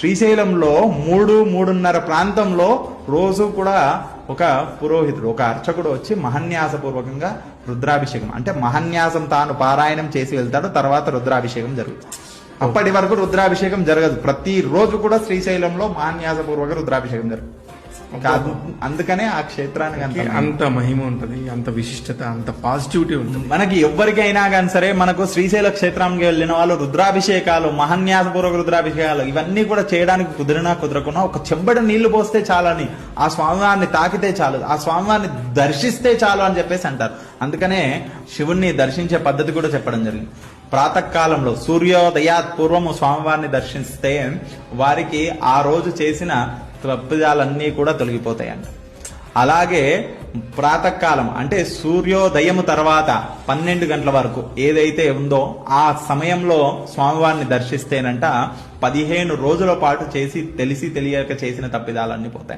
శ్రీశైలంలో మూడు మూడున్నర ప్రాంతంలో రోజు కూడా ఒక పురోహితుడు ఒక అర్చకుడు వచ్చి మహన్యాసపూర్వకంగా రుద్రాభిషేకం అంటే మహన్యాసం తాను పారాయణం చేసి వెళ్తాడు తర్వాత రుద్రాభిషేకం జరుగుతుంది. అప్పటి వరకు రుద్రాభిషేకం జరగదు. ప్రతి రోజు కూడా శ్రీశైలంలో మహన్యాసపూర్వక రుద్రాభిషేకం జరుగుతుంది. ఇంకా అందు- అందుకనే ఆ క్షేత్రానికి అంత అంత మహిమ ఉంటది అంత విశిష్టత అంత పాజిటివిటీ ఉంటుంది. మనకి ఎవ్వరికైనా కానీ సరే మనకు శ్రీశైల క్షేత్రానికి వెళ్ళిన వాళ్ళు రుద్రాభిషేకాలు మహన్యాసపూర్వక రుద్రాభిషేకాలు ఇవన్నీ కూడా చేయడానికి కుదిరినా కుదరకున్నా ఒక చెంబడి నీళ్ళు పోస్తే చాలని ఆ స్వామివారిని తాకితే చాలు ఆ స్వామివారిని దర్శిస్తే చాలు అని చెప్పేసి అంటారు. అందుకనే శివుణ్ణి దర్శించే పద్ధతి కూడా చెప్పడం జరిగింది. ప్రాతకాలంలో సూర్యోదయాత్ పూర్వము స్వామివారిని దర్శిస్తే వారికి ఆ రోజు చేసిన తప్పిదాలన్నీ కూడా తొలగిపోతాయంట అలాగే ప్రాతకాలం అంటే సూర్యోదయం తర్వాత పన్నెండు గంటల వరకు ఏదైతే ఉందో ఆ సమయంలో స్వామివారిని దర్శిస్తేనంట పదిహేను రోజుల పాటు చేసి తెలిసి తెలియక చేసిన తప్పిదాలన్నీ పోతాయి